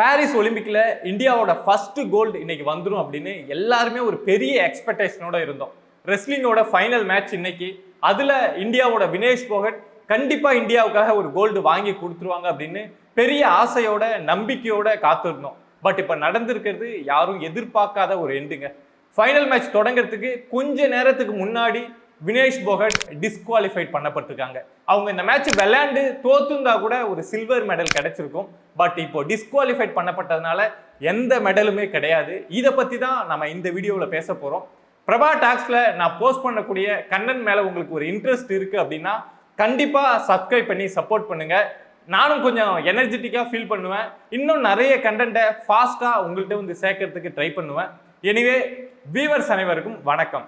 Paris ஒலிம்பிக்கில் இந்தியாவோட first gold இன்னைக்கு வந்துடும் அப்படின்னு எல்லாருமே ஒரு பெரிய எக்ஸ்பெக்டேஷனோட இருந்தோம். ரெஸ்லிங்கோட ஃபைனல் மேட்ச் இன்னைக்கு. அதில் இந்தியாவோட வினேஷ் போகட் கண்டிப்பாக இந்தியாவுக்காக ஒரு கோல்டு வாங்கி கொடுத்துருவாங்க அப்படின்னு பெரிய ஆசையோட நம்பிக்கையோட காத்திருந்தோம். பட் இப்போ நடந்திருக்கிறது யாரும் எதிர்பார்க்காத ஒரு எண்டுங்க ஃபைனல் மேட்ச் தொடங்கிறதுக்கு கொஞ்ச நேரத்துக்கு முன்னாடி வினேஷ் போகட் டிஸ்குவாலிஃபைட் பண்ணப்பட்டிருக்காங்க. அவங்க இந்த மேட்ச் விளையாண்டு தோத்துந்தா கூட ஒரு சில்வர் மெடல் கிடைச்சிருக்கும். பட் இப்போ டிஸ்குவாலிஃபைட் பண்ணப்பட்டதுனால எந்த மெடலுமே கிடையாது. இதை பற்றி தான் நம்ம இந்த வீடியோவில் பேச போகிறோம் பிரபா டாக்ஸில் நான் போஸ்ட் பண்ணக்கூடிய கண்ணன் மேலே உங்களுக்கு ஒரு இன்ட்ரெஸ்ட் இருக்குது அப்படின்னா கண்டிப்பாக சப்ஸ்கிரைப் பண்ணி சப்போர்ட் பண்ணுங்கள் நானும் கொஞ்சம் எனர்ஜெட்டிக்காக ஃபீல் பண்ணுவேன். இன்னும் நிறைய கண்டென்ட்டை ஃபாஸ்ட்டாக உங்கள்கிட்ட வந்து சேர்க்கறதுக்கு ட்ரை பண்ணுவேன். எனிவே வீவர்ஸ் அனைவருக்கும் வணக்கம்.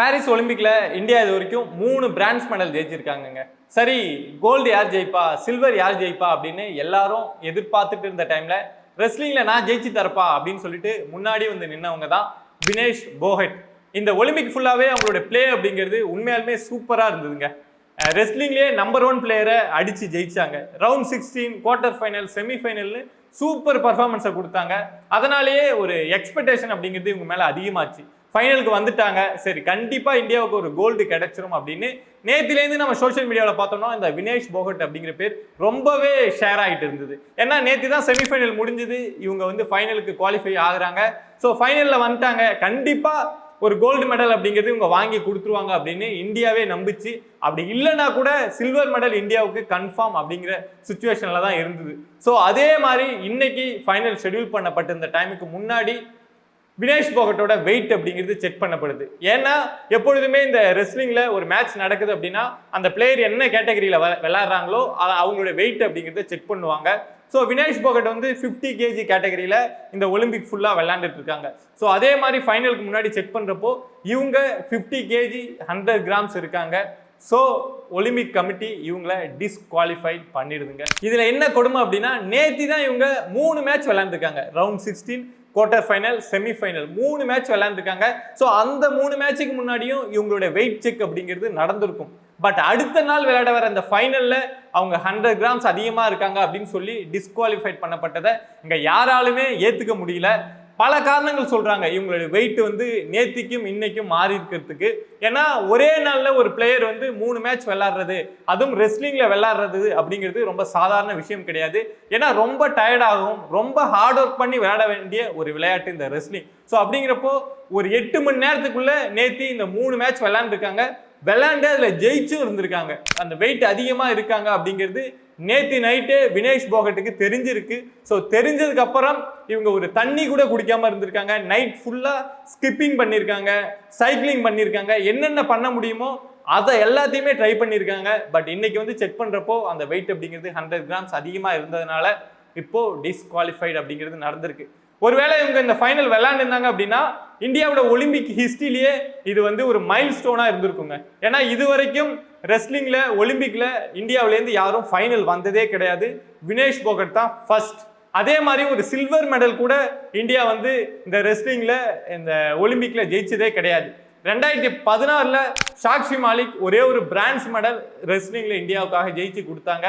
பாரிஸ் ஒலிம்பிக்கில் இந்தியா இது வரைக்கும் மூணு பிரான்ஸ் மெடல் ஜெயிச்சிருக்காங்கங்க. சரி கோல்டு யார் ஜெயிப்பா? சில்வர் யார் ஜெயிப்பா? அப்படின்னு எல்லாரும் எதிர்பார்த்துட்டு இருந்த டைமில் ரெஸ்லிங்கில் நான் ஜெயிச்சு தரப்பா அப்படின்னு சொல்லிட்டு முன்னாடி வந்து நின்னவங்க தான் வினேஷ் போஹெட் இந்த ஒலிம்பிக் ஃபுல்லாகவே அவங்களோட ப்ளே அப்படிங்கிறது உண்மையாலுமே சூப்பராக இருந்ததுங்க. ரெஸ்லிங்லேயே நம்பர் ஒன் பிளேயரை அடிச்சு ஜெயிச்சாங்க. Round sixteen quarter final semi ஃபைனல்னு super பர்ஃபார்மன்ஸை கொடுத்தாங்க. அதனாலேயே ஒரு எக்ஸ்பெக்டேஷன் அப்படிங்கிறது இவங்க மேலே அதிகமாச்சு. ஃபைனலுக்கு வந்துட்டாங்க. சரி கண்டிப்பாக இந்தியாவுக்கு ஒரு கோல்டு கிடைச்சிரும் அப்படின்னு நேத்திலேருந்து நம்ம சோஷியல் மீடியாவில் பார்த்தோம்னா இந்த வினேஷ் போகட் அப்படிங்கிற பேர் ரொம்பவே ஷேர் ஆகிட்டு இருந்தது. ஏன்னா நேற்று தான் செமிஃபைனல் முடிஞ்சது. இவங்க வந்து ஃபைனலுக்கு குவாலிஃபை ஆகுறாங்க. ஸோ ஃபைனலில் வந்துட்டாங்க. கண்டிப்பாக ஒரு கோல்டு மெடல் அப்படிங்கிறது இவங்க வாங்கி கொடுத்துருவாங்க அப்படின்னு இந்தியாவே நம்பிச்சு அப்படி இல்லைன்னா கூட சில்வர் மெடல் இந்தியாவுக்கு கன்ஃபார்ம் அப்படிங்கிற சுச்சுவேஷனில் தான் இருந்தது. ஸோ அதே மாதிரி இன்னைக்கு ஃபைனல் ஷெட்யூல் பண்ணப்பட்டிருந்த இந்த டைமுக்கு முன்னாடி வினேஷ் போகட்டோட வெயிட் அப்படிங்கிறது செக் பண்ணப்படுது. ஏன்னா எப்பொழுதுமே இந்த ரெஸ்லிங்கில் ஒரு மேட்ச் நடக்குது அப்படின்னா அந்த பிளேயர் என்ன கேட்டகரியில் விளாட்றாங்களோ அ- அவங்களுடைய வெயிட் அப்படிங்கிறத செக் பண்ணுவாங்க. ஸோ வினேஷ் போகட் வந்து ஃபிஃப்டி கேஜி கேட்டகரியில் இந்த ஒலிம்பிக் ஃபுல்லாக விளையாண்டுட்டு இருக்காங்க. ஸோ அதே மாதிரி ஃபைனலுக்கு முன்னாடி செக் பண்ணுறப்போ இவங்க ஃபிஃப்டி கேஜி ஹண்ட்ரட் கிராம்ஸ் இருக்காங்க. ஸோ ஒலிம்பிக் கமிட்டி இவங்கள டிஸ்குவாலிஃபைட் பண்ணிடுதுங்க. இதில் என்ன கொடுமை அப்படின்னா நேத்தி தான் இவங்க மூணு match விளையாண்டுருக்காங்க round sixteen quarter final semi final மூணு மேட்ச் விளையாண்டுருக்காங்க. ஸோ அந்த மூணு மேட்சுக்கு முன்னாடியும் இவங்களோட வெயிட் செக் அப்படிங்கிறது நடந்திருக்கும். பட் அடுத்த நாள் விளையாட வர அந்த ஃபைனலில் அவங்க ஹண்ட்ரட் கிராம்ஸ் அதிகமாக இருக்காங்க அப்படின்னு சொல்லி டிஸ்குவாலிஃபைட் பண்ணப்பட்டதை இங்கே யாராலுமே ஏற்றுக்க முடியல. பல காரணங்கள் சொல்கிறாங்க இவங்களுடைய வெயிட் வந்து நேத்திக்கும் இன்னைக்கும் மாறி இருக்கிறதுக்கு ஏன்னா ஒரே நாளில் ஒரு பிளேயர் வந்து மூணு மேட்ச் விளாட்றது அதுவும் ரெஸ்லிங்கில் விளாட்றது அப்படிங்கிறது ரொம்ப சாதாரண விஷயம் கிடையாது. ஏன்னா ரொம்ப டயர்டாகவும் ரொம்ப ஹார்ட் ஒர்க் பண்ணி விளையாட வேண்டிய ஒரு விளையாட்டு இந்த ரெஸ்லிங் ஸோ அப்படிங்கிறப்போ ஒரு எட்டு மணி நேரத்துக்குள்ளே நேத்தி இந்த மூணு மேட்ச் விளாண்டுருக்காங்க விளாண்டு அதில் ஜெயிச்சும் இருந்திருக்காங்க. அந்த வெயிட் அதிகமாக இருக்காங்க அப்படிங்கிறது நேத்தி நைட்டே வினேஷ் போகட்டுக்கு தெரிஞ்சிருக்கு. ஸோ தெரிஞ்சதுக்கு அப்புறம் இவங்க ஒரு தண்ணி கூட குடிக்காம இருந்திருக்காங்க. நைட் ஃபுல்லாக ஸ்கிப்பிங் பண்ணியிருக்காங்க சைக்கிளிங் பண்ணியிருக்காங்க என்னென்ன பண்ண முடியுமோ அதை எல்லாத்தையுமே ட்ரை பண்ணியிருக்காங்க பட் இன்னைக்கு வந்து செக் பண்ணுறப்போ அந்த வெயிட் அப்படிங்கிறது ஹண்ட்ரட் கிராம்ஸ் அதிகமாக இருந்ததுனால இப்போ டிஸ்குவாலிஃபைடு அப்படிங்கிறது நடந்திருக்கு. ஒருவேளை இவங்க இந்த ஃபைனல் விளையாண்டுருந்தாங்க அப்படின்னா இந்தியாவோட ஒலிம்பிக் ஹிஸ்ட்ரியிலேயே இது வந்து ஒரு மைல் ஸ்டோனாக இருந்திருக்குங்க. ஏன்னா இது வரைக்கும் ரெஸ்லிங்கில் ஒலிம்பிக்கில் இந்தியாவிலேருந்து யாரும் ஃபைனல் வந்ததே கிடையாது. வினேஷ் போகட் தான் ஃபர்ஸ்ட் அதே மாதிரி ஒரு சில்வர் மெடல் கூட இந்தியா வந்து இந்த ரெஸ்லிங்கில் இந்த ஒலிம்பிக்கில் ஜெயிச்சதே கிடையாது. ரெண்டாயிரத்தி பதினாறில் சாக்ஷி மாலிக் ஒரே ஒரு பிரான்ஸ் மெடல் ரெஸ்லிங்கில் இந்தியாவுக்காக ஜெயிச்சு கொடுத்தாங்க.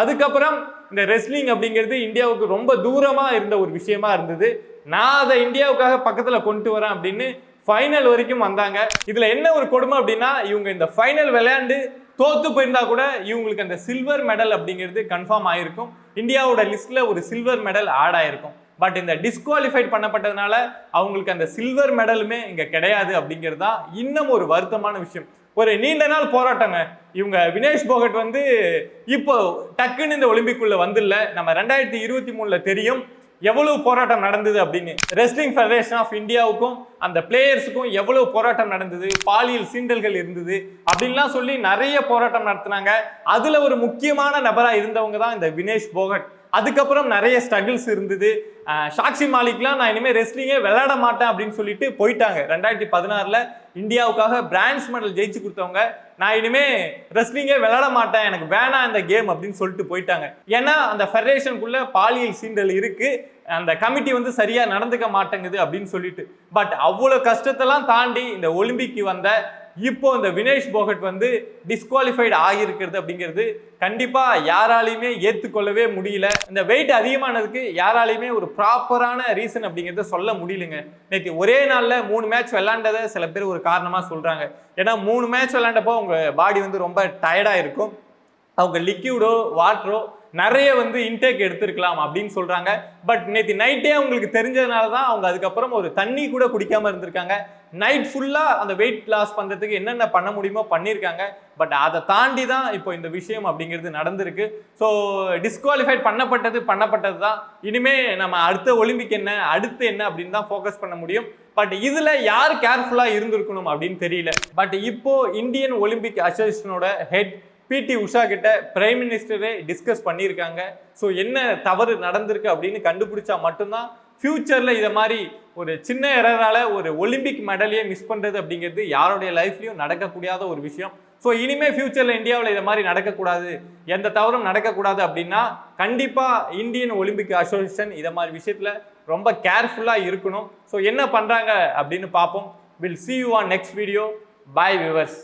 அதுக்கப்புறம் இந்த ரெஸ்லிங் அப்படிங்கிறது இந்தியாவுக்கு ரொம்ப தூரமாக இருந்த ஒரு விஷயமா இருந்தது. நான் அதை இந்தியாவுக்காக பக்கத்தில் கொண்டு வரேன் அப்படின்னு ஃபைனல் வரைக்கும் வந்தாங்க. இதில் என்ன ஒரு கொடுமை அப்படின்னா இவங்க இந்த ஃபைனல் விளையாண்டு தோத்து போயிருந்தா கூட இவங்களுக்கு அந்த சில்வர் மெடல் அப்படிங்கிறது கன்ஃபார்ம் ஆயிருக்கும். இந்தியாவோட லிஸ்ட்ல ஒரு சில்வர் மெடல் ஆட் ஆயிருக்கும். பட் இந்த டிஸ்குவாலிஃபைட் பண்ணப்பட்டதுனால அவங்களுக்கு அந்த சில்வர் மெடலுமே இங்க கிடையாது அப்படிங்கிறது தான் இன்னும் ஒரு வருத்தமான விஷயம். ஒரு நீண்ட நாள் போராட்டங்க. இவங்க வினேஷ் போகட் வந்து இப்போ டக்குன்னு இந்த ஒலிம்பிக்குள்ளே வந்துடல நம்ம ரெண்டாயிரத்தி இருபத்தி மூணுல தெரியும். எவ்வளவு போராட்டம் நடந்தது அப்படின்னு ரெஸ்லிங் ஃபெடரேஷன் ஆஃப் இந்தியாவுக்கும் அந்த பிளேயர்ஸுக்கும் எவ்வளவு போராட்டம் நடந்தது பாலியல் சீண்டல்கள் இருந்தது அப்படின்லாம் சொல்லி நிறைய போராட்டம் நடத்தினாங்க. அதில் ஒரு முக்கியமான நபராக இருந்தவங்க தான் இந்த வினேஷ் போகட். அதுக்கப்புறம் நிறைய ஸ்ட்ரகிள்ஸ் இருந்தது. சாக்ஷி மாலிக்லாம் நான் இனிமேல் ரெஸ்லிங்கே விளையாட மாட்டேன் அப்படின்னு சொல்லிட்டு போயிட்டாங்க. ரெண்டாயிரத்தி பதினாறில் இந்தியாவுக்காக பிரான்ஸ் மெடல் ஜெயிச்சு கொடுத்தவங்க நான் இனிமே ரெஸ்லிங்கே விளையாட மாட்டேன் எனக்கு வேணாம் இந்த கேம் அப்படின்னு சொல்லிட்டு போயிட்டாங்க. ஏன்னா அந்த ஃபெடரேஷனுக்குள்ளே பாலியல் சீண்டல் இருக்குது அந்த கமிட்டி வந்து சரியாக நடந்துக்க மாட்டேங்குது அப்படின்னு சொல்லிட்டு. பட் அவ்வளோ கஷ்டத்தெல்லாம் தாண்டி இந்த ஒலிம்பிக்கு வந்த இப்போ இந்த வினேஷ் போகட் வந்து டிஸ்குவாலிஃபைடு ஆகியிருக்கிறது அப்படிங்கிறது கண்டிப்பாக யாராலையுமே ஏற்றுக்கொள்ளவே முடியல. இந்த வெயிட் அதிகமானதுக்கு யாராலையுமே ஒரு ப்ராப்பரான ரீசன் அப்படிங்கிறத சொல்ல முடியலங்க. நேற்று ஒரே நாளில் மூணு மேட்ச் விளாண்டதை சில பேர் ஒரு காரணமாக சொல்கிறாங்க ஏன்னா மூணு மேட்ச் விளாண்டப்போ அவங்க பாடி வந்து ரொம்ப டயர்டாக இருக்கும். அவங்க லிக்யூடோ வாட்டரோ நிறைய வந்து இன்டேக் எடுத்திருக்கலாம் அப்படின்னு சொல்கிறாங்க பட் நேற்று நைட்டே அவங்களுக்கு தெரிஞ்சதுனால தான் அவங்க அதுக்கப்புறம் ஒரு தண்ணி கூட குடிக்காமல் இருந்திருக்காங்க. நைட் ஃபுல்லாக அந்த வெயிட் லாஸ் பண்றதுக்கு என்னென்ன பண்ண முடியுமோ பண்ணியிருக்காங்க பட் அதை தாண்டி தான் இப்போ இந்த விஷயம் அப்படிங்கிறது நடந்திருக்கு. ஸோ டிஸ்குவாலிஃபைட் பண்ணப்பட்டது பண்ணப்பட்டது தான். இனிமே நம்ம அடுத்த ஒலிம்பிக் என்ன அடுத்து என்ன அப்படின்னு தான் ஃபோக்கஸ் பண்ண முடியும். பட் இதில் யார் கேர்ஃபுல்லாக இருந்திருக்கணும் அப்படின்னு தெரியல. பட் இப்போ இந்தியன் ஒலிம்பிக் அசோசியேஷனோட ஹெட் பிடி உஷா கிட்ட பிரைம் மினிஸ்டரே டிஸ்கஸ் பண்ணியிருக்காங்க. ஸோ என்ன தவறு நடந்திருக்கு அப்படின்னு கண்டுபிடிச்சா மட்டும்தான் ஃப்யூச்சரில் இதை மாதிரி ஒரு சின்ன எரரால ஒரு ஒலிம்பிக் மெடலையே மிஸ் பண்ணுறது அப்படிங்கிறது யாருடைய லைஃப்லையும் நடக்கக்கூடாத ஒரு விஷயம். ஸோ இனிமேல் ஃப்யூச்சரில் இந்தியாவில் இதை மாதிரி நடக்கக்கூடாது. எந்த தவறும் நடக்கக்கூடாது அப்படின்னா கண்டிப்பாக இந்தியன் ஒலிம்பிக் அசோசியேஷன் இதை மாதிரி விஷயத்தில் ரொம்ப கேர்ஃபுல்லாக இருக்கணும். ஸோ என்ன பண்ணுறாங்க அப்படின்னு பார்ப்போம். Will see you on next video bye viewers